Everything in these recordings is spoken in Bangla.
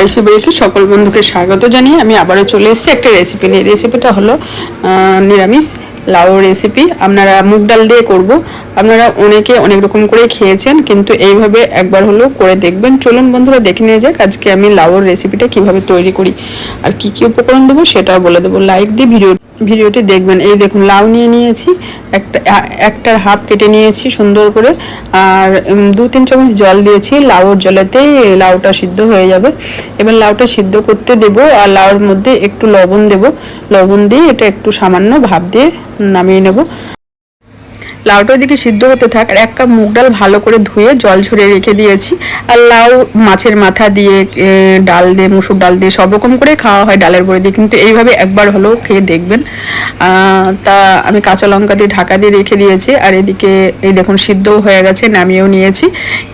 আয়ুষে বেরিয়েছি সকল বন্ধুকে স্বাগত জানিয়ে আমি আবারও চলে এসেছি। একটা রেসিপি নিয়ে। রেসিপিটা হলো নিরামিষ লাউ রেসিপি আপনারা মুগ ডাল দিয়ে করব। আপনারা অনেকে অনেক রকম করে খেয়েছেন, কিন্তু এইভাবে একবার হলেও করে দেখবেন। চলুন বন্ধুরা, দেখে নিয়ে যাক আজকে আমি লাউর রেসিপিটা কীভাবে তৈরি করি আর কি কি উপকরণ দেবো সেটাও বলে দেবো। লাইক দিয়ে ভিডিও ভিডিওটি দেখবেন। এই দেখুন, লাউ নিয়ে নিয়েছি, একটা, একটার হাফ কেটে নিয়েছি সুন্দর করে, আর দু তিন চামচ জল দিয়েছি। লাউর জলেতেই লাউটা সিদ্ধ হয়ে যাবে। এবার লাউটা সিদ্ধ করতে দেব আর লাউর মধ্যে একটু লবণ দেব। লবণ দিয়ে এটা একটু সামান্য ভাপ দিয়ে নামিয়ে নেব। লাউটা ওইদিকে সিদ্ধ হতে থাক, আর এক কাপ মুগ ডাল ভালো করে ধুয়ে জল ঝরিয়ে রেখে দিয়েছি। আর লাউ মাছের মাথা দিয়ে ডাল দিয়ে, মুসুর ডাল দিয়ে সব রকম করে খাওয়া হয় ডালের বড়ি দিয়ে। কিন্তু এইভাবে একবার হলেও খেয়ে দেখবেন। তা আমি কাঁচা লঙ্কা দিয়ে ঢাকা দিয়ে রেখে দিয়েছি, আর এদিকে এই দেখুন সিদ্ধও হয়ে গেছে, নামিয়েও নিয়েছি।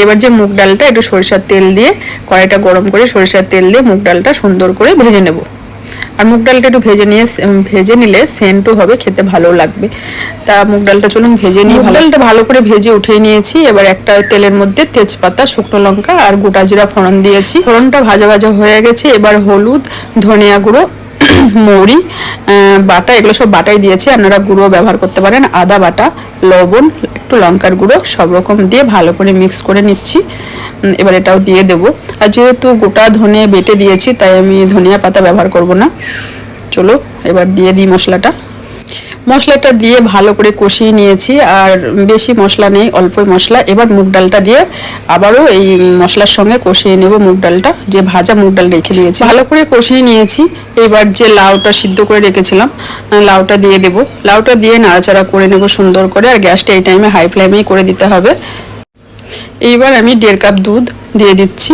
এবার যে মুগ ডালটা, একটু সরিষার তেল দিয়ে, কড়াইটা গরম করে সরিষার তেল দিয়ে মুগ ডালটা সুন্দর করে ভেজে নেব। আর মুগ ডালটা একটু ভেজে নিয়ে ভেজে নিলে সেন্টও হবে খেতে ভালো লাগবে। তা মুগ ডালটা চলুন ভেজে নিয়ে মুগ ডালটা ভালো করে ভেজে উঠিয়ে নিয়েছি। এবার একটা তেলের মধ্যে তেজপাতা শুকনো লঙ্কা আর গোটা জিরা ফোড়ন দিয়েছি। ফোড়নটা ভাজা ভাজা হয়ে গেছে। এবার হলুদ ধনিয়া গুঁড়ো মৌরি বাটা এগুলো সব বাটাই দিয়েছি। আপনারা গুঁড়ো ব্যবহার করতে পারেন। আদা বাটা লবণ একটু লঙ্কার গুঁড়ো সব রকম দিয়ে ভালো করে মিক্স করে নিচ্ছি। এবার এটাও দিয়ে দেব। আর যেহেতু গোটা ধনে বেটে দিয়েছি, তাই আমি ধনিয়া পাতা ব্যবহার করব না। চলো, এবার দিয়ে দিই মশলাটা। মশলাটা দিয়ে ভালো করে কষিয়ে নিয়েছি, আর বেশি মশলা নেই অল্পই মশলা। এবার মুগ ডালটা দিয়ে আবারও এই মশলার সঙ্গে কষিয়ে নেব মুগ ডালটা। যে ভাজা মুগ ডাল রেখে দিয়েছি, ভালো করে কষিয়ে নিয়েছি। এবার যে লাউটা সিদ্ধ করে রেখেছিলাম লাউটা দিয়ে দেব। লাউটা দিয়ে নাড়াচাড়া করে নেব সুন্দর করে, আর গ্যাসটা এই টাইমে হাই ফ্লেমেই করে দিতে হবে। এইবার আমি দেড় কাপ দুধ দিয়ে দিচ্ছি।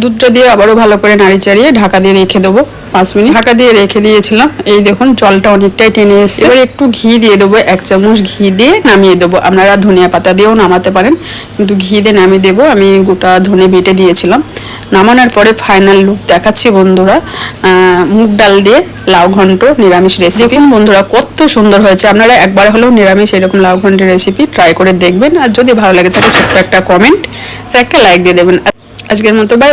দুধটা দিয়ে আবারও ভালো করে নাড়ি চাড়িয়ে ঢাকা দিয়ে রেখে দেবো পাঁচ মিনিট। ঢাকা দিয়ে রেখে দিয়েছিলাম, এই দেখুন জলটা অনেকটাই টেনে এসেছে। এবার একটু ঘি দিয়ে দেবো, এক চামচ ঘি দিয়ে নামিয়ে দেবো। আপনারা ধনিয়া পাতা দিয়েও নামাতে পারেন, কিন্তু ঘি দিয়ে নামিয়ে দেবো। আমি গোটা ধনে বেটে দিয়েছিলাম। নামানোর পরে ফাইনাল লুক দেখাচ্ছি বন্ধুরা। মুগ ডাল দিয়ে লাউ ঘন্ট নিরামিষ রেসিপি বন্ধুরা, কত সুন্দর হয়েছে। আপনারা একবার হলেও নিরামিষ এরকম লাউ ঘন্টের রেসিপি ট্রাই করে দেখবেন। আর যদি ভালো লাগে তাহলে ছোট্ট একটা কমেন্ট একটা লাইক দিয়ে দেবেন। আজকের মতো বাই